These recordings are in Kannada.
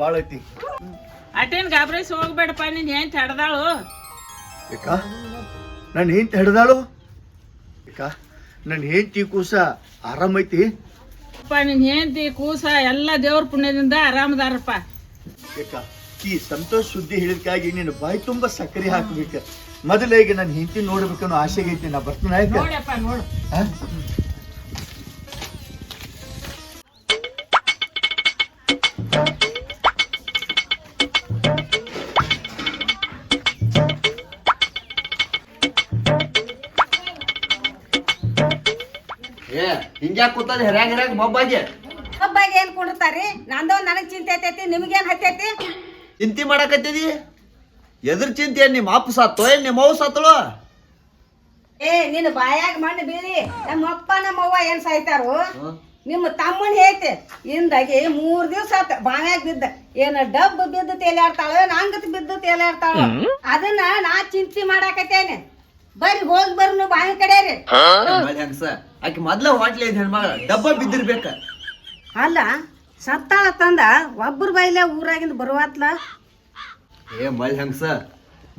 ಭಾಳ ಐತಿ. ಅಟೇನ್ ಗಾಬ್ರೈಸ್ ಹೋಗ್ಬೇಡಪ್ಪ ನೀನ್ ಏನ್ ತಡ್ದಾಳು ಏಕ ನನ್ನ ಹೆಂಡ್ತಿ ಹಿಡ್ದಾಳು? ಏಕ ನನ್ನ ಹೆಂಡ್ತಿ ಕೂಸ ಆರಾಮೈತಿ ಅಪ್ಪ ನಿನ್ ಹೆಂಡತಿ ಕೂಸ ಎಲ್ಲ ದೇವ್ರ ಪುಣ್ಯದಿಂದ ಆರಾಮದಾರಪ್ಪ. ಏಕ ಈ ಸಂತೋಷ ಸುದ್ದಿ ಹೇಳಿದ್ಕಾಗಿ ನೀನು ಬಾಯಿ ತುಂಬ ಸಕ್ಕರೆ ಹಾಕ್ಬೇಕು. ಮೊದಲಿಗೆ ನನ್ನ ಹೆಂಡತಿ ನೋಡ್ಬೇಕನ್ನೋ ಆಸೆಗೈತಿ ಐತಿ ನಾ ಬರ್ತೀನಿ ಆಯ್ತಾ? ನೋಡಪ್ಪ ನೋಡು. ಹಿಂಗ್ಯಾಕ್ ಕೂತದ ಹೆರ್ಯಾಗ ಹೆರ್ಯಾಗ ಮಬ್ಬಾಗೆ ಹಬ್ಬಾಗ ಏನ್ ಕುಂಡಿರ್ತಾರಿ? ನಂದೋ ನನಗ್ ಚಿಂತೆ ಐತೈತಿ ನಿಮ್ಗೇನ್ ಹತ್ತೈತಿ ಚಿಂತೆ ಮಾಡಕತ್ತಿದಿ? ಎದ್ರ ಚಿಂತೆ ಏನ್ ನಿಮ್ಮ ಅಪ್ಪ ಸತ್ತೋ ಏನ್ ನಿಮ್ಮ ಅವ್ವ ಸತ್ತಳು ಏ ನಿನ್ನ ಬಾಯಾಗ ಮಣ್ಣು ಬೀಳಿ ನಮ್ಮ ಅಪ್ಪ ನಮ್ಮ ಅವ್ವ ಏನ್ ಸಾಯ್ತಾರು? ನಿಮ್ಮ ತಮ್ಮನ ಹೇಳ್ತೆ ಇಂದಾಗಿ ಮೂರ್ ದಿವ್ಸ ಆತ ಬಾಯಾಗ ಬಿದ್ದ. ಏನ ಡಬ್ ಬಿದ್ದು ತೇಲಾಡ್ತಾಳ ನಂಗತ್ ಬಿದ್ದು ತೇಲಾಡ್ತಾಳ? ಅದನ್ನ ನಾ ಚಿಂತೆ ಮಾಡಾಕತ್ತೇನೆ. ಬರ್ರಿ ಹೋಗಿ ಬರ್ನು ಬಾಯಿ ಕಡೆ ರೀ. ಮಳೆ ಹಂಗಸ ಆಕಿ ಮೊದ್ಲ ಹೋಟ್ಲ ಇದ್ ಹೆಣ್ಮಗಳ. ಡಬ್ಬ ಬಿದ್ದಿರ್ಬೇಕ. ಅಲ್ಲ ಸತ್ತಾಳ ತಂದ ಒಬ್ಬರ ಬಾಯಿಲೆ ಊರಾಗಿಂದ ಬರುವಾತ್ಲ? ಏ ಮಳೆ ಹಂಗಸ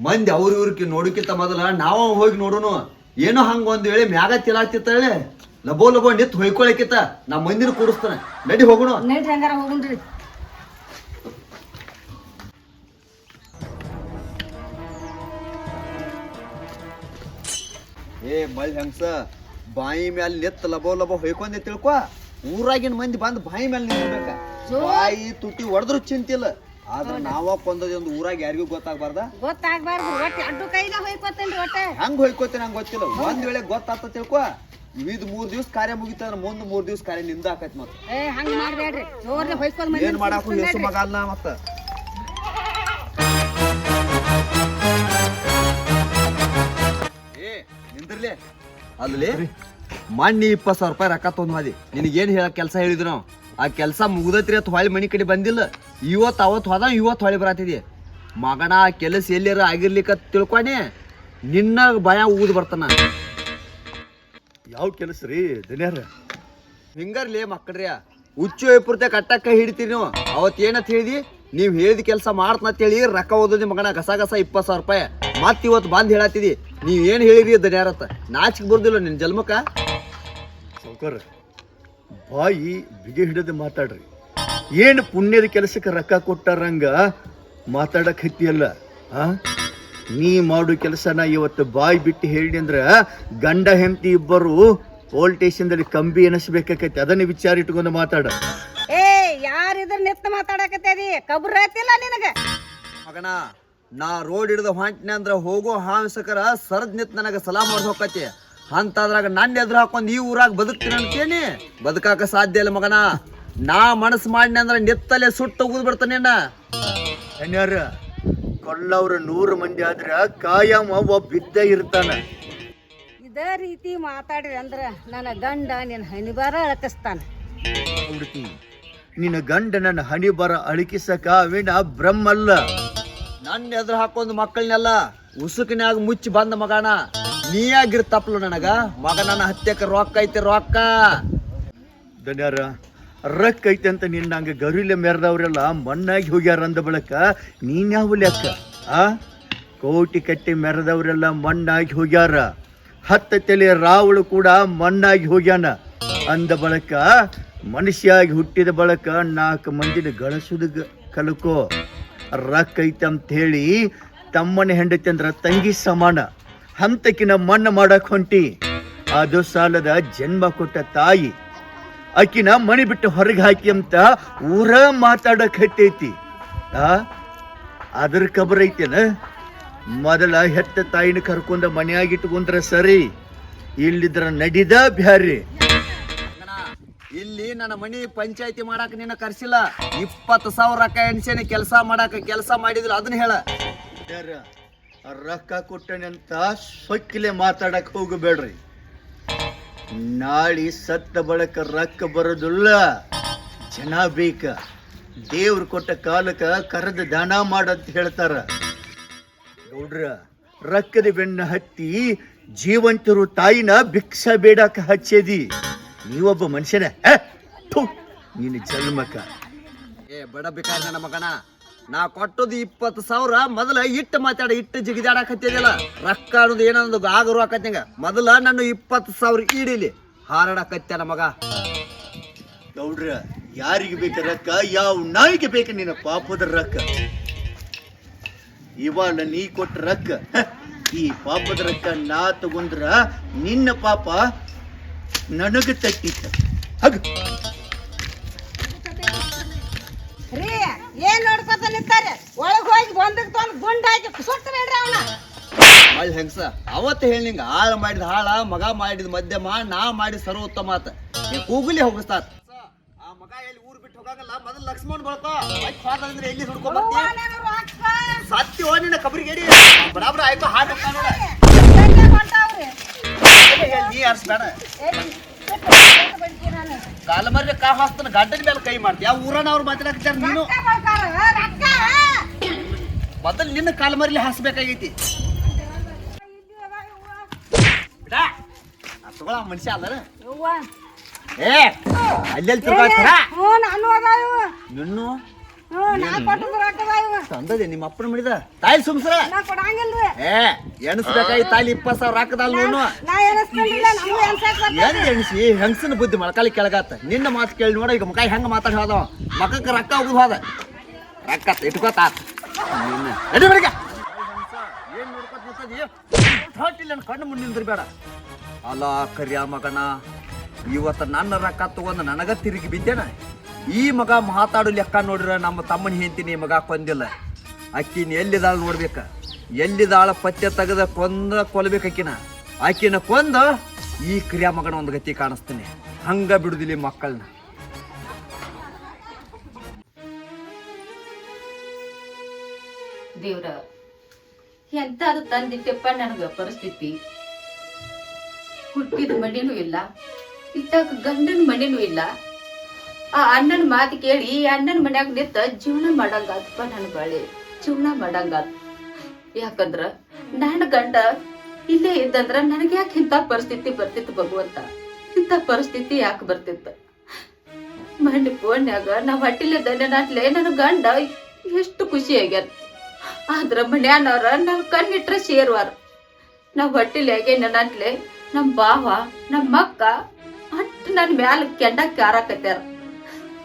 ಮಂದಿ ಅವ್ರ ಇವ್ರಕ್ಕೆ ನೋಡಕ್ಕಿಂತ ಮೊದಲ ನಾವ ಹೋಗಿ ನೋಡುನು. ಏನೋ ಹಂಗ ಒಂದ್ ವೇಳೆ ಮ್ಯಾಗ ತಿಲಾತಿತ್ತಾಳೆ ಲಬೋ ಲಬೋ ನಿತ್ ಹೊಯ್ಕೊಳಕಿತ್ತ. ನಾ ಮಂದಿನ ಕೂಡಿಸ್ತಾನೆ. ನಡಿ ಹೋಗೋಣ. ನಡಿ ಹಂಗಾರ ಹೋಗುಣ್ರಿ. ಏ ಮಳಿ ಹೆಂಗ್ಸ? ಬಾಯಿ ಮ್ಯಾಲ ನೆತ್ತ ಲಬೋ ಲಬೋ ಹೊಯ್ಕೊಂಡೆ ತಿಳ್ಕೊ ಊರಾಗಿನ ಮಂದಿ ಬಂದ್ ಬಾಯಿ ಮ್ಯಾಲ ನಿಂತ್ಬೇಕ ಬಾಯಿ ತುಟಿ ಹೊಡೆದ್ರು ಚಿಂತಿಲ್ಲ. ಆದ್ರ ನಾವ ಕೊಂದದ ಒಂದು ಊರಾಗ ಯಾರಿಗೂ ಗೊತ್ತಾಗ್ಬಾರ್ದ? ಗೊತ್ತಾಗ್ಬಾರ್ದು. ಒಟ್ಟು ಅಡ್ಡು ಕೈಲ ಹೋಯ್ಕೋತೇನ್ರಿ ಒಟ್ಟೆ. ಹೆಂಗ್ ಹೊಯ್ಕೋತೀನಿ ಹಂಗ ಗೊತ್ತಿಲ್ಲ. ಒಂದ್ ವೇಳೆ ಗೊತ್ತಾತ ತಿಳ್ಕೊ. ಇದ್ ಮೂರ್ ದಿವ್ಸ ಕಾರ್ಯ ಮುಗಿತಂದ್ರ ಮುಂದ್ ಮೂರ್ ದಿವ್ಸ ಕಾರ್ಯ ನಿಂದ ಆಕೈತಿ ಮತ್ತೆ ಏ ಹಂಗ ಮಾಡ್ಬೇಡ್ರಿ. ಜೋರ್ಲಿ ಏನ್ ಮಾಡಾಕು ಹೆಸರು ಮಗ ಅಲ್ಲ ಮತ್ತ? ಅಲ್ಲಿ ಮಣ್ಣಿ ಇಪ್ಪತ್ತು ಸಾವಿರ ರೂಪಾಯಿ ರೊಕ್ಕ ತೊಗೊಂಡ್ ಹೋದಿ ನಿನಗೇನು ಹೇಳ ಕೆಲಸ ಹೇಳಿದ್ರು ನಾವು? ಆ ಕೆಲಸ ಮುಗ್ದೈತ್ರಿ ಅತ್ ಹೊಳಿ ಮನೆ ಕಡೆ ಬಂದಿಲ್ಲ. ಇವತ್ತು ಅವತ್ತು ಹೋದ ಇವತ್ತು ಹೊಳಿ ಬರತ್ತಿದಿ. ಮಗನ ಆ ಕೆಲಸ ಎಲ್ಲಿರ ಆಗಿರ್ಲಿಕ್ಕ ತಿಳ್ಕೊಂಡೆ. ನಿನ್ನ ಭಯ ಊದ್ ಬರ್ತಾನ. ಯಾವ ಕೆಲಸ ರೀ ದಿನ್ಯಾರ? ಹಿಂಗರ್ಲಿ ಮಕ್ಕಳ್ರಿ ಹುಚ್ಚು ವೈಪುರ್ತೆ ಕಟ್ಟಕ್ಕ ಹಿಡಿತೀರಿ ನೀವು. ಅವತ್ತು ಏನಂತ ಹೇಳಿದಿ? ನೀವ್ ಹೇಳಿದ ಕೆಲಸ ಮಾಡ್ತಂತ ಹೇಳಿ ರೊಕ್ಕ ಓದೋದಿ ಮಗನ ಗಸ ಗಸ ಇಪ್ಪತ್ತು ಸಾವಿರ ರೂಪಾಯಿ. ಮತ್ತೆ ಇವತ್ತು ಬಂದು ಹೇಳತ್ತಿದಿ ನೀವು ಏನು ಹೇಳಿರಿ ದನ್ಯಾರತ್ತ? ನಾಚಿಗೆ ಬರ್ದಿಲ್ಲ ನಿನ್ನ ಜನ್ಮಕ್ಕ. ಸೌಕರ್ ಬಾಯಿ ಬಿಗಿ ಹಿಡಿದು ಮಾತಾಡ್ರಿ. ಏನು ಪುಣ್ಯದ ಕೆಲಸಕ್ಕೆ ರೊಕ್ಕ ಕೊಟ್ಟಾರಂಗ ಮಾತಾಡಕ್ಕೆ ಹತ್ತಿಯಲ್ಲ ಆ? ನೀ ಮಾಡು ಕೆಲಸನ ಇವತ್ತು ಬಾಯಿ ಬಿಟ್ಟು ಹೇಳಿ ಅಂದ್ರ ಗಂಡ ಹೆಂಡತಿ ಇಬ್ಬರು ಪೋಲ್ ಸ್ಟೇಷನ್ದಲ್ಲಿ ಕಂಬಿ ಎನಿಸ್ಬೇಕಾಕೈತಿ. ಅದನ್ನ ವಿಚಾರ ಇಟ್ಕೊಂಡು ಮಾತಾಡ. ಏ ಯಾರಿದ್ರ ನಿತ್ತ ಮಾತಾಡಕತ್ತೇದಿ ಕಬ್ರ ಐತಿಲ್ಲ ನಿನಗ? ಮಗನ ನಾ ರೋಡ್ ಹಿಡಿದ ಹೊಂಟ್ನೆ ಅಂದ್ರ ಹೋಗೋ ಹಾಂಸಕರ ಸರದ್ ನಿತ್ ನನಗ ಸಲಾ ಮಾಡ್ದ ಹೋಗತಿ ಅಂತದ್ರಾಗ ನನ್ನ ಎದ್ರ ಹಾಕೊಂಡ್ ಈ ಊರಾಗ ಬದುಕ್ತೀನಿ ಅಂತೇನಿ ಬದುಕಾಕ ಸಾಧ್ಯ ಇಲ್ಲ ಮಗನ. ನಾ ಮನಸ್ ಮಾಡ್ನೆ ಅಂದ್ರ ನಿತ್ತಲೆ ಸುಟ್ಟು ಉಗಿದ್ ಬಿಡ್ತಾನೆ ಧನ್ಯಾರ ಕೊಲ್ಲವ್ರ ನೂರು ಮಂದಿ ಆದ್ರ ಕಾಯಂ ಒಬ್ಬ ಬಿದ್ದ ಇರ್ತಾನ. ಇದೇ ರೀತಿ ಮಾತಾಡ್ರಿ ಅಂದ್ರ ನನ್ನ ಗಂಡ ನಿನ್ನ ಹನಿಬಾರ ಅಳಕಸ್ತಾನೆ. ಹುಡುಕಿ. ನಿನ್ನ ಗಂಡ ನನ್ನ ಹಣಿ ಬರ ಅಳಿಕಿಸಕ ವಿಣ ಬ್ರಹ್ಮಲ್ಲ. ನನ್ನ ಎದುರು ಹಾಕೊಂದು ಮಕ್ಕಳನ್ನೆಲ್ಲ ಉಸುಕಿನಾಗ ಮುಚ್ಚಿ ಬಂದ ಮಗನ. ನೀಯಾಗಿರ್ ತಪ್ಪಲು ನನಗ? ಮಗನನ್ನ ಹತ್ಯಕ್ಕೆ ರೊಕ್ಕ ಐತಿ ರೊಕ್ಕ. ಧನ್ಯಾರ ರೊಕ್ಕ ಐತಿ ಅಂತ ನಿನ್ನ ಹಂಗೆ ಗರಿಲೆ ಮೆರೆದವ್ರೆಲ್ಲ ಮಣ್ಣಾಗಿ ಹೋಗ್ಯಾರ ಅಂದ ಬಳಕ ನೀನ್ ಯಾವ ಲೆಕ್ಕ? ಆ? ಕೋಟಿ ಕಟ್ಟಿ ಮೆರೆದವ್ರೆಲ್ಲ ಮಣ್ಣಾಗಿ ಹೋಗ್ಯಾರ. ಹತ್ತ ತಲೆ ರಾವಳು ಕೂಡ ಮಣ್ಣಾಗಿ ಹೋಗ್ಯಾನ ಅಂದ ಬಳಕ ಮನುಷ್ಯಾಗಿ ಹುಟ್ಟಿದ ಬಳಕ ನಾಲ್ಕು ಮಂದಿನ ಗಳಸುದ ಕಲಕೋ. ರೊಕ್ಕ ಐತೆ ಅಂತ ಹೇಳಿ ತಮ್ಮನ ಹೆಂಡತಿ ಅಂದ್ರ ತಂಗಿ ಸಮಾನ. ಹಂತಕಿನ ಮಣ್ಣು ಮಾಡಕ್ ಹೊಂಟಿ. ಅದು ಸಾಲದ ಜನ್ಮ ಕೊಟ್ಟ ತಾಯಿ. ಆಕಿನ ಮಣಿ ಬಿಟ್ಟು ಹೊರಗೆ ಹಾಕಿ ಅಂತ ಊರ ಮಾತಾಡಕ್ ಹತ್ತೈತಿ ಆ? ಅದ್ರ ಕಬರ್ ಐತೇನ? ಮೊದಲ ಹೆತ್ತ ತಾಯಿನ ಕರ್ಕೊಂಡ ಮನ್ಯಾಗ ಇಟ್ಕೊಂಡ್ರ ಸರಿ. ಇಲ್ಲಿದ್ರ ನಡಿದ ಬ್ಯಾರಿ. ಇಲ್ಲಿ ನನ್ನ ಮನಿ ಪಂಚಾಯತಿ ಮಾಡಾಕ ನಿನ್ನ ಕರ್ಸಿಲ್ಲ. ಇಪ್ಪತ್ತು ಸಾವಿರ ರೊಕ್ಕ ಎಣ್ಸೇನೆ ಕೆಲಸ ಮಾಡಾಕ ಕೆಲಸ ಮಾಡಿದ್ರು ಅದನ್ನ ಹೇಳ. ರೊಕ್ಕ ಕೊಟ್ಟನೆ ಅಂತ ಸೊಕ್ಕಿಲೆ ಮಾತಾಡಕ್ ಹೋಗಬೇಡ್ರಿ. ನಾಳಿ ಸತ್ತ ಬಳಕ ರೊಕ್ಕ ಬರೋದಿಲ್ಲ. ಜನ ಬೇಕ. ದೇವ್ರು ಕೊಟ್ಟ ಕಾಲಕ್ಕ ಕರೆದ ದಾನ ಮಾಡಂತ ಹೇಳ್ತಾರ. ನೋಡ್ರ, ರಕ್ಕದ ಬೆನ್ನ ಹತ್ತಿ ಜೀವಂತರು ತಾಯಿನ ಭಿಕ್ಷ ಬೇಡಕ ಹಚ್ಚೇದಿ. ನೀವೊಬ್ಬ ಮನುಷ್ಯನೇ ನೀನು ನಿನ್ನ ಜನ್ಮಕ್ಕ ಏ ಬಡ ಬೇಕಾದ ನನ್ನ ಮಗನ ನಾ ಕೊಟ್ಟದು ಇಪ್ಪತ್ತು ಸಾವಿರ ಮೊದಲ ಇಟ್ಟು ಮಾತಾಡ ಇಟ್ಟು ಜಿಗಿದಾಡಕತ್ತಿದ್ಯಲ್ಲ ರೊಕ್ಕ ಅನ್ನೋದು ಏನನ್ನೋದು ಆಗರು ಆಕತ್ಯಂಗ ಮೊದಲ ನನ್ನ ಇಪ್ಪತ್ತು ಸಾವಿರ ಈಡಿಲಿ ಹಾರಾಡಕತ್ಯ ಮಗ. ಗೌಡ್ರ ಯಾರಿಗೆ ಬೇಕ ರೊಕ್ಕ ಯಾವ ನಾಯಿಗೆ ಬೇಕ ನಿನ್ನ ಪಾಪದ ರೊಕ್ಕ? ಇವಾಳ ನೀ ಕೊಟ್ಟ ರೊಕ್ಕ ಈ ಪಾಪದ ರೊಕ್ಕ ನಾ ತಗೊಂಡ್ರ ನಿನ್ನ ಪಾಪ ನನಗ ತಟ್ಟಿತ್ತ ಹಗ. ರೀ ಏನ್ ನೋಡ್ಕೊತ ನಿಂತಾರೆ? ಒಳಗ್ ಹೋಗಿ ಬಂದಕ್ ತೊಂದ್ ಗುಂಡ್ ಹಾಕಿ ಸುಟ್ಟು ಬಿಡ್ರಿ ಅವನ. ಮಳ್ ಹೆಂಗ್ಸ ಅವತ್ತು ಹೇಳಿ ಆಳ ಹಾಳ ಮಾಡಿದ ಹಾಳ ಮಗ ಮಾಡಿದ ಮಧ್ಯಮ ನಾ ಮಾಡಿದ ಸರ್ವೋತ್ತಮ ಆತ. ನೀ ಕೂಗುಲಿ ಹೋಗಿಸ್ತಾತ ಆ ಮಗ ಎಲ್ಲಿ ಊರ್ ಬಿಟ್ಟು ಹೋಗಂಗಲ್ಲ ಮೊದಲು ಲಕ್ಷ್ಮಣ್ ಬಳಕೋ. ಅಂದ್ರೆ ಎಲ್ಲಿ ಹುಡ್ಕೊಂಡ್ ಬರ್ತೀನಿ ಸತ್ತಿ ಹೋ ನಿನ್ನ ಕಬ್ರಿಗೇಡಿ ಬರಾಬರ ಆಯ್ತು ಹಾಡು ನೋಡ ನೀ ಅರ್ಸ್ಬೇಡ ಕಾಲ ಮರ್ರಿ ಕಾ ಹಾಸ್ತನ ಗಡ್ಡನ ಮೇಲೆ ಕೈ ಮಾಡ್ತಿ. ಆ ಊರನ ಅವ್ರು ಮಾತಾಡಕ್ತಾರ ನೀನು? ಮೊದಲು ನಿನ್ನ ಕಾಲ ಮರಿಲಿ ಹಾಸ್ಬೇಕಾಗೈತಿ. ತಗೊಳ ಮನುಷ್ಯ ಅಲ್ಲ ಏ ಅಲ್ಲೆಲ್ಲಿ ತಿರ್ಗಾಡ್ತಾರ? ನಿನ್ನು? ತಂದದೆ ನಿಮ್ಮ ಅಪ್ಪನ ಮಾಡಿದ? ತಾಯಿ ಸುಮ್ಸ್ರ? ಏ ಎಣಸ್ಬೇಕಾಗಿ ತಾಲಿ ಇಪ್ಪತ್ತು ಸಾವಿರ ನೀನು. ಏನ್ ಎಣಿಸಿ? ಹೆಂಗಸನ ಬುದ್ಧಿ ಮೊಳಕಾಲಿ ಕೆಳಗಾತ. ನಿನ್ನ ಮಾತು ಕೇಳಿ ನೋಡ ಈಗ ಮುಖ ಹೆಂಗ ಮಾತಾಡಿ ಹೋದವ ಮಕ್ಕಕ್ಕೆ ರೊಕ್ಕ ಹೋಗುದು ಹೋದ. ರೊಕ್ಕ ಇಟ್ಕೋತ ನಡಿ ಬಡಿಗ ಏನ್ ನೋಡ್ಕೊತ ನಿಂತದಿ? ಹೊಟ್ಟಿಲ್ಲ ನನ್ ಕಣ್ಣು ಮುಂದೆ ನಿಂದ್ರಬೇಡ. ಅಲ್ಲ ಕರಿಯ ಮಗನ ಇವತ್ತು ನನ್ನ ರೊಕ್ಕ ತಗೊಂಡು ನನಗ ತಿರುಗಿ ಬಿದ್ದೇನ? ಈ ಮಗ ಮಾತಾಡೋ ಲೆಕ್ಕ ನೋಡಿರ ನಮ್ಮ ತಮ್ಮನ ಹೆಂತೀನಿ ಮಗ ಕೊಂದಿಲ್ಲ. ಅಕ್ಕಿನ ಎಲ್ಲಿದಾಳ ನೋಡ್ಬೇಕ? ಎಲ್ಲಿದಾಳ ಪತ್ತೆ ತೆಗೆದ ಕೊಂದ ಕೊಲ್ಬೇಕು ಅಕ್ಕಿನ ಆಕಿನ ಕೊಂದ ಈ ಕ್ರಿಯಾ ಮಗನ ಒಂದು ಗತಿ ಕಾಣಿಸ್ತೇನೆ. ಹಂಗ ಬಿಡುದಿಲ್ಲ ಮಕ್ಕಳನ್ನ ದೇವ್ರ, ಎಂತಾದ್ರು ನನಗ ಪರಿಸ್ಥಿತಿ. ಹುಟ್ಟಿದ ಮಣಿನೂ ಇಲ್ಲ ಇತ್ತಾಗ ಗಂಡನ ಮಣಿನೂ ಇಲ್ಲ. ಆ ಅಣ್ಣನ ಮಾತು ಕೇಳಿ ಈ ಅಣ್ಣನ ಮನ್ಯಾಗ ನಿಂತ ಜೀವನ ಮಾಡಂಗಾತಪ್ಪ ನನ್ನ ಬಳಿ. ಜೀವನ ಮಾಡಂಗಾತ್. ಯಾಕಂದ್ರ ನನ್ನ ಗಂಡ, ಇಲ್ಲೇ ಇದ್ದಂದ್ರ ನನಗೆ ಯಾಕೆ ಇಂಥ ಪರಿಸ್ಥಿತಿ ಬರ್ತಿತ್ತು ಭಗವಂತ? ಇಂಥ ಪರಿಸ್ಥಿತಿ ಯಾಕೆ ಬರ್ತಿತ್ತು? ಮಣ್ಣಿ ಫೋನ್ಯಾಗ ನಾವ್ ಹಟ್ಟಿಲೆ ದಂಡನಾಟ್ಲೆ ನನ್ನ ಗಂಡ ಎಷ್ಟು ಖುಷಿ ಆಗ್ಯಾರ ಆದ್ರ ಮನ್ಯಾನವ್ರ ನನ್ ಕಣ್ಣಿಟ್ರ ಸೇರ್ವಾರ. ನಾವ್ ಹೊಟ್ಟಿಲೆ ನನ್ನಟ್ಲೆ ನಮ್ ಬಾವ ನಮ್ಮ ಅಕ್ಕ ಅಟ್ ನನ್ನ ಮ್ಯಾಲ ಕೆಂಡ ಕ್ಯಾರಾಕತ್ಯಾರ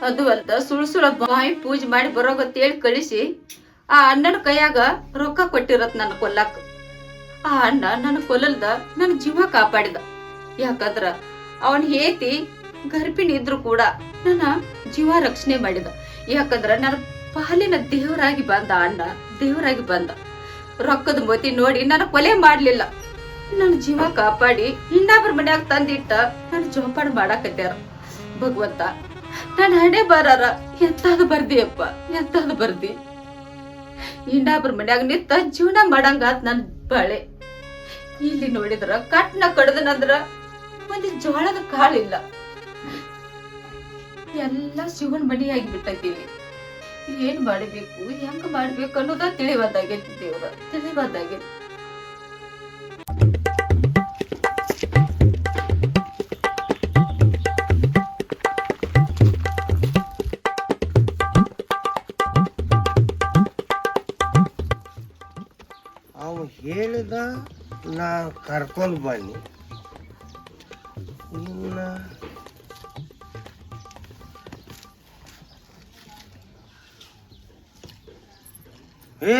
ಅದು ಅಂತ ಸುಳ್ ಸುಳ ಬಾಯಿ ಪೂಜೆ ಮಾಡಿ ಬರೋಗತ್ತೇಳಿ ಕಳಿಸಿ. ಆ ಅಣ್ಣನ ಕೈಯಾಗ ರೊಕ್ಕ ಕೊಟ್ಟಿರತ್ ನನ್ನ ಕೊಲ್ಲಕ್. ಆ ಅಣ್ಣ ನನ್ನ ಕೊಲ್ಲಲ್ದ ನನ್ನ ಜೀವ ಕಾಪಾಡಿದ. ಯಾಕಂದ್ರ ಅವನ್ ಹೇತಿ ಗರ್ಭಿಣಿ ಇದ್ರು ಕೂಡ ನನ್ನ ಜೀವ ರಕ್ಷಣೆ ಮಾಡಿದ. ಯಾಕಂದ್ರ ನನ್ನ ಪಾಲಿನ ದೇವರಾಗಿ ಬಂದ ಅಣ್ಣ, ದೇವರಾಗಿ ಬಂದ. ರೊಕ್ಕದ ಮತಿ ನೋಡಿ ನನ್ನ ಕೊಲೆ ಮಾಡ್ಲಿಲ್ಲ. ನನ್ನ ಜೀವ ಕಾಪಾಡಿ ಇನ್ನೊಬ್ರ ಮನ್ಯಾಗ ತಂದಿಟ್ಟ ನನ್ನ ಜೋಪಾನ ಮಾಡಾಕತ್ಯಾರ. ಭಗವಂತ ನನ್ನ ಹಣೆ ಬರಾರ. ಎಂತಾದ ಬರ್ದಿಯಪ್ಪ ಎಂತಾದ ಬರ್ದಿ? ಇಂಡಾಬ್ರ ಮನ್ಯಾಗ ನಿಂತ ಜೀವನ ಮಾಡಂಗಾತ್ ನನ್ ಬಾಳೆ. ಇಲ್ಲಿ ನೋಡಿದ್ರ ಕಟ್ನ ಕಡದನಂದ್ರ ಒಂದು ಜೋಳದ ಕಾಳಿಲ್ಲ. ಎಲ್ಲ ಶಿವನ್ ಮಣಿಯಾಗಿ ಬಿಟ್ಟೈತಿವಿ ಏನ್ ಮಾಡ್ಬೇಕು, ಹೆಂಗ್ ಮಾಡ್ಬೇಕು ಅನ್ನೋದ ತಿಳಿವಾದಾಗೈತಿ ದೇವ್ರ, ತಿಳಿವಾದಾಗೈತಿ. ನಾ ಕರ್ಕೊಂಡು ಬನ್ನಿ. ಏ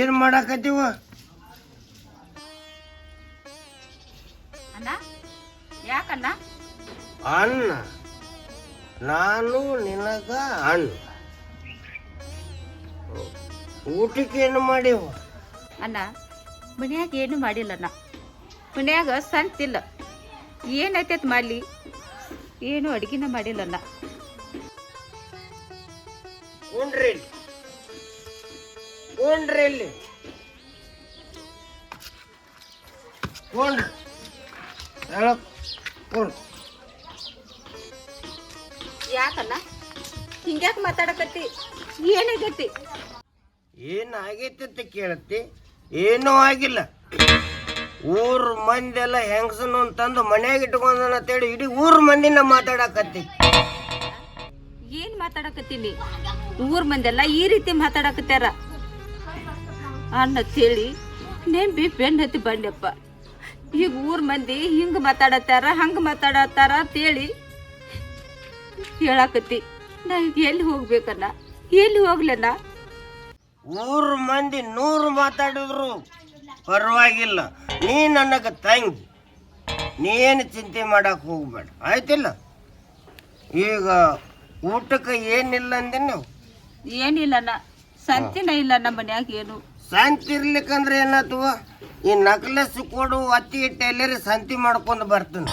ಏನ್ ಮಾಡಾಕತ್ತೀವ? ಅಣ್ಣ ಯಾಕಣ್ಣ ಅಣ್ಣ ನಾನು ನಿನಗ ಅಣ್ಣ. ಊಟಕ್ಕೆ ಏನು ಮಾಡೀವ? ಅಣ್ಣ ಮನ್ಯಾಗ ಏನು ಮಾಡಿಲ್ಲಣ್ಣ ಮನ್ಯಾಗ ಸಂತಿಲ್ಲ ಏನೈತೆ ಮಾಡಲಿ? ಏನು ಅಡುಗೆನ ಮಾಡಿಲ್ಲ ಉಂಡ್ರಿ ಇಲ್ಲಿ. ಉಂಡ್ರಿ ಇಲ್ಲಿ. ಹಿಂಗ್ಯಾಕ ಮಾತಾಡಕತ್ತಿ? ಏನಾಗೈತಿ? ಏನಾಗೈತಿ ಅಂತ ಕೇಳತ್ತಿ? ಏನೂ ಆಗಿಲ್ಲ. ಊರ್ ಮಂದೆಲ್ಲ ಹೆಂಗಸನು ಅಂತಂದು ಮನ್ಯಾಗ ಇಟ್ಕೊಂಡನ ಅಂತೇಳಿ ಇಡೀ ಊರ್ ಮಂದಿನ ಮಾತಾಡಕತ್ತಿ. ಏನ್ ಮಾತಾಡಕತ್ತೀನಿ? ಊರ್ ಮಂದೆಲ್ಲ ಈ ರೀತಿ ಮಾತಾಡಕತ್ತಾರ? ಅನ್ನ ಹೇಳಿ ನೆಂಬಿ ಬೆನ್ನ ಹತ್ತಿ ಬಂಡೆಪ್ಪ ಈಗ ಊರ್ ಮಂದಿ ಹಿಂಗ್ ಮಾತಾಡತ್ತಾರ, ಹಂಗ ಮಾತಾಡತ್ತಾರ ಅಂತೇಳಿ ಹೇಳಾಕತ್ತಿ. ನಾ ಈಗ ಎಲ್ಲಿ ಹೋಗ್ಬೇಕನ್ನ? ಎಲ್ಲಿ ಹೋಗ್ಲನ್ನ? ಊರ್ ಮಂದಿ ನೂರು ಮಾತಾಡಿದ್ರು. ಪರವಾಗಿಲ್ಲ. ನೀ ನನಗೆ ತಂಗಿ. ನೀನು ಚಿಂತೆ ಮಾಡಕ್ ಹೋಗ್ಬೇಡ. ಆಯ್ತಿಲ್ಲ? ಈಗ ಊಟಕ್ಕೆ ಏನಿಲ್ಲ ಅಂದೆ ನೀವು? ಏನಿಲ್ಲಣ್ಣ ಸಂತಿನ ಇಲ್ಲ ನಮ್ಮ ಮನ್ಯಾಗ ಏನು. ಸಂತಿ ಇರ್ಲಿಕ್ಕಂದ್ರೆ ಏನಾಯ್ತವ ಈ ನಕ್ಲೆಸ್ ಕೊಡು ಅತ್ತಿ ಎಲ್ಲರಿ ಸಂತಿ ಮಾಡ್ಕೊಂಡು ಬರ್ತೀನಿ.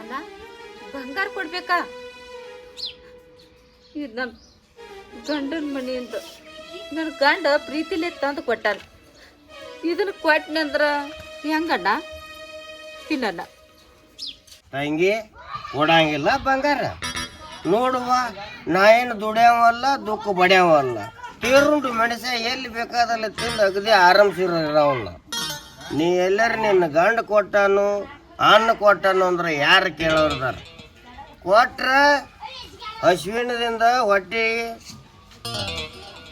ಅಣ್ಣ ಬಂಗಾರ ಕೊಡ್ಬೇಕಾ? ಇದು ನಮ್ಮ ಗಂಡನ ಮನೆಯಿಂದ ನನ್ನ ಗಂಡ ಪ್ರೀತಿಲೇ ತಂದು ಕೊಟ್ಟಾನ. ಇದನ್ನ ಕೊಟ್ಟನಂದ್ರ ಹೆಂಗಣ್ಣ? ತಿನ್ನಣ್ಣ. ತಂಗಿ, ಕೊಡಂಗಿಲ್ಲ, ಬಂಗಾರ. ನೋಡುವ, ನಾ ಏನು ದುಡಿಯವಲ್ಲ, ದುಃಖ ಬಡಿಯವಲ್ಲ ತೀರುಂಡು ಮೆಣಸ ಎಲ್ಲಿ ಬೇಕಾದಲ್ಲಿ ತಿಂದು ಅಗದಿ ಆರಾಮ್ಸಿರೋಲ್ಲ ನೀ ಎಲ್ಲರ ನಿನ್ನ ಗಂಡ ಕೊಟ್ಟಾನು ಅನ್ನ ಕೊಟ್ಟಾನು ಅಂದ್ರೆ ಯಾರು ಕೇಳೋರ್ದಾರ? ಕೊಟ್ರ ಹಸುವಿನದಿಂದ ಹೊಟ್ಟೆ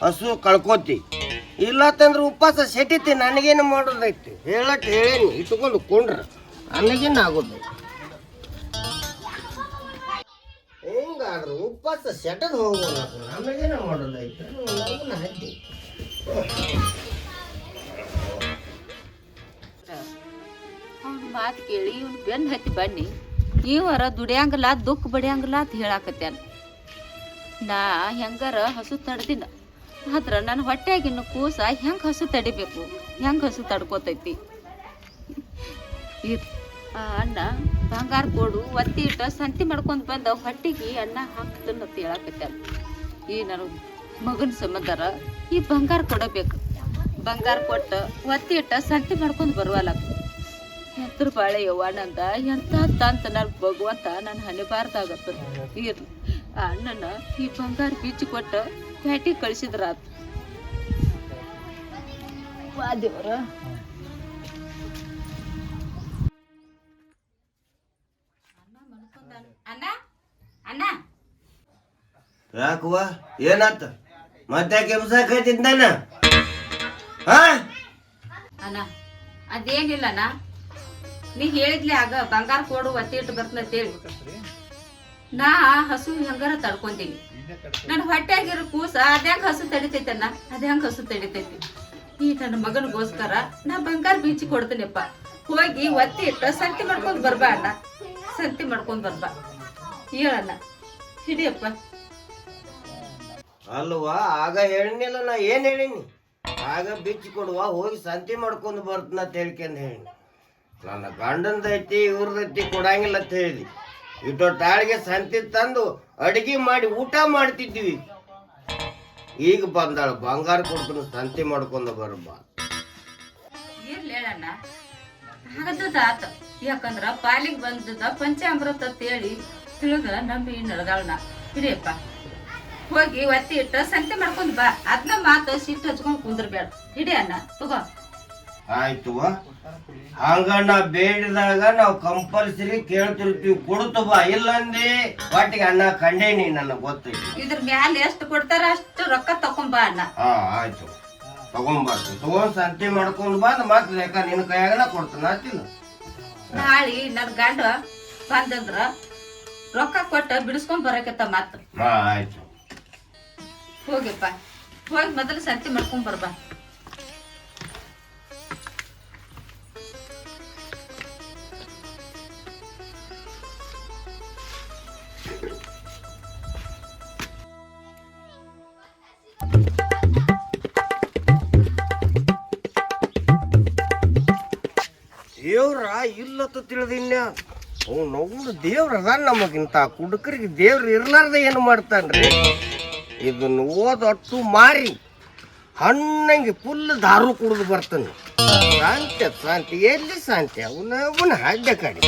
ಹಸು ಕಳ್ಕೊತಿ. ಇಲ್ಲತ್ತಂದ್ರೆ ಉಪವಾಸ ಸೆಟಿತಿ ನನಗೇನು ಮಾಡೋದೈತಿ? ಹೇಳಕ್ಕೆ ಹೇಳೇನಿ ಇಟ್ಕೊಂಡು ಕೊಂಡ್ರ. ನನಗೇನು ಆಗೋದು? ಹಿಂಗಾದ್ರೆ ಉಪವಾಸ ಸೆಟದ್ ನಮಗೇನು ಮಾಡೋದೈತಿ? ಮಾತು ಕೇಳಿ ಇವ್ನು ಬೆನ್ನು ಹತ್ತಿ ಬನ್ನಿ. ಇವರ ದುಡಿಯಂಗಿಲ್ಲ ದುಃಖ ಬಡಿಯಂಗಿಲ್ಲ ಅಂತ ಹೇಳಾಕತ್ಯಾನ. ನಾ ಹೆಂಗಾರ ಹಸು ತಡ್ದಿನ. ಆದ್ರ ನನ್ನ ಹೊಟ್ಟೆಗಿನ್ನು ಕೂಸ ಹೆಂಗೆ ಹಸು ತಡಿಬೇಕು? ಹೆಂಗೆ ಹಸು ತಡ್ಕೋತೈತಿ? ಅಣ್ಣ ಬಂಗಾರ ಕೊಡು ಒತ್ತಿ ಇಟ್ಟು ಸಂತಿ ಮಾಡ್ಕೊಂಡು ಬಂದ ಹೊಟ್ಟಿಗೆ ಅಣ್ಣ ಹಾಕ್ತನ್ನ ಅಂತ ಹೇಳಾಕತ್ಯಾನ ಈ ನನ್ನ ಮಗನ ಸಂಬಂಧರ ಈ ಬಂಗಾರ ಕೊಡಬೇಕು. ಬಂಗಾರ ಕೊಟ್ಟು ಒತ್ತಿ ಇಟ್ಟು ಸಂತಿ ಮಾಡ್ಕೊಂಡು ಬರುವಲ್ಲ. ಹೆತ್ರ ಬಾಳೆ ಅಣ್ಣಂದ ಎಂತ ತಂತ ನನ್ನ ಭಗವಂತ ನನ್ನ ಹನಿಬಾರ್ದಾಗತ್ತ ಇರ್ಲಿ. ಅಣ್ಣನ ಈ ಬಂಗಾರ ಬೀಚ್ ಕೊಟ್ಟ ಪ್ಯಾಟಿ ಕಳ್ಸಿದ್ರ ಆತ್. ವಾ ದೇವ್ರ. ಅಣ್ಣ ಅಣ್ಣ. ಯಾಕವ್ವ? ಏನಾತ? ಮತ್ತೆ ಕೆಮ್ಸಾಕೈತಿದ್ದಾನ ಹಾ? ಅಣ್ಣ ಅದೇನಿಲ್ಲಣ್ಣ. ನೀ ಹೇಳಿದ್ಲಿ ಆಗ ಬಂಗಾರ ಕೊಡು ಒತ್ತಿ ಇಟ್ಟು ಬರ್ತಂತೇಳಿ ನಾ ಹಸು ಹೆಂಗಾರ ತಡ್ಕೊಂತೀನಿ. ನನ್ನ ಹೊಟ್ಟೆಯಾಗಿರೋ ಕೂಸ ಅದ್ಯಾಂಗ ಹಸು ತಡಿತೈತಣ್ಣ ಅದ್ಯಾಂಗ ಹಸು ತಡಿತೈತಿ? ಈ ನನ್ನ ಮಗನಿಗೋಸ್ಕರ ನಾ ಬಂಗಾರ ಬೀಚಿ ಕೊಡ್ತೀನಿಪ್ಪ. ಹೋಗಿ ಒತ್ತಿ ಇಟ್ಟು ಸಂತಿ ಮಾಡ್ಕೊಂಡು ಬರ್ಬಾ ಅಣ್ಣ. ಸಂತಿ ಮಾಡ್ಕೊಂಡು ಬರ್ಬಾ. ಹೇಳಣ್ಣ. ಹಿಡಿಯಪ್ಪ. ಅಲ್ವಾ? ಆಗ ಹೇಳಿನಿಲ್ಲ ನಾ ಏನ್ ಹೇಳಿನಿ? ಆಗ ಬಿಚ್ಚಿ ಕೊಡುವ ಹೋಗಿ ಸಂತಿ ಮಾಡ್ಕೊಂಡು ಬರ್ತನ ಅಂತ ಹೇಳ್ಕೊಂಡು ಹೇಳಿ ನನ್ನ ಗಂಡಂದೈತಿ ಇವ್ರದೈತಿ ಕೊಡಂಗಿಲ್ಲ ಅಂತ ಹೇಳಿ ಇಟ್ಟು ತಾಳಿಗೆ ಸಂತಿ ತಂದು ಅಡಿಗೆ ಮಾಡಿ ಊಟ ಮಾಡ್ತಿದ್ವಿ. ಈಗ ಬಂದಾಳ ಬಂಗಾರ ಕೊಡ್ತೀನಿ, ಸಂತಿ ಮಾಡ್ಕೊಂಡು ಬರಬ್ಬ ಇರ್ಲಿ ಹೇಳಣ್ಣ ಆಗದ ಆತ. ಯಾಕಂದ್ರ ಪಾಲಿಗೆ ಬಂದದ ಪಂಚಾಮೃತ ಅಂತ ಹೇಳಿ ತಿಳಿದ ನಂಬಿ ನಡ್ದಾಳನ ಹಿಡಿಯಪ್ಪ ಹೋಗಿ ಒತ್ತಿ ಇಟ್ಟ ಸಂತೆ ಮಾಡ್ಕೊಂಡ್ ಬಾ. ಅದ್ನ ಮಾತು ಸಿಟ್ಟು ಹಚ್ಕೊಂಡ್ ಕುಂದ್ರಬೇಡ. ಹಿಡಿ ಅಣ್ಣ, ತಗೋ. ಆಯ್ತು ಹಂಗ ನಾ ಬೇಡಿದಾಗ ನಾವು ಕಂಪಲ್ಸರಿ ಕೇಳ್ತಿರ್ತೀವಿ ಕೊಡ್ತು ಬಾ ಇಲ್ಲಂದಿ ಒಟ್ಟಿಗೆ ಅಣ್ಣ ಕಂಡೇನಿ ನನಗೆ ಗೊತ್ತೈತಿ. ಇದ್ರ ಮ್ಯಾಲ ಎಷ್ಟು ಕೊಡ್ತಾರ ಅಷ್ಟು ರೊಕ್ಕ ತಕೊಂಡ್ ಬಾ ಅಣ್ಣ ಹಾ ಆಯ್ತು. ತಗೊಂಬಾರ್ದು ತಗೊಂಡ್ ಸಂತೆ ಮಾಡ್ಕೊಂಡು ಬಂದ್ ಮತ್ತೆ ಲೆಕ್ಕ ನಿನ್ನ ಕೈಯಾಗನ ಕೊಡ್ತಾನ ಆತಿಲ್ಲ ನಾಳಿ ನನ್ ಗಂಡ ಬಂದಂದ್ರ ರೊಕ್ಕ ಕೊಟ್ಟ ಬಿಡಿಸ್ಕೊಂಡ್ ಬರಕತ್ತ ಮತ್ತ ಹಾ ಆಯ್ತು. ಹೋಗಿಪ್ಪ ಹೋಗಿ ಮೊದಲು ಸಂತೆ ಮಾಡ್ಕೊಂಡ್ ಬರ್ಬಾ. ದೇವ್ರ ಇಲ್ಲತ್ತ ತಿಳಿದಿನ್ನ ಅವ್ ನೋಡು ದೇವ್ರ ಅದ ನಮಗಿಂತ. ಕುಡುಕರಿಗೆ ದೇವ್ರ ಇರ್ಲಾರ್ದ ಏನು ಮಾಡ್ತಾನ್ರಿ? ಇದನ್ನು ಓದೊಟ್ಟು ಮಾರಿ ಹಣ್ಣಂಗೆ ಫುಲ್ ದಾರು ಕುಡಿದು ಬರ್ತಾನೆ. ಶಾಂತಿ ಶಾಂತಿ, ಎಲ್ಲಿ ಶಾಂತಿ? ಅವನ ಅವನ ಹಾಡ್ಯ ಕಡೆ.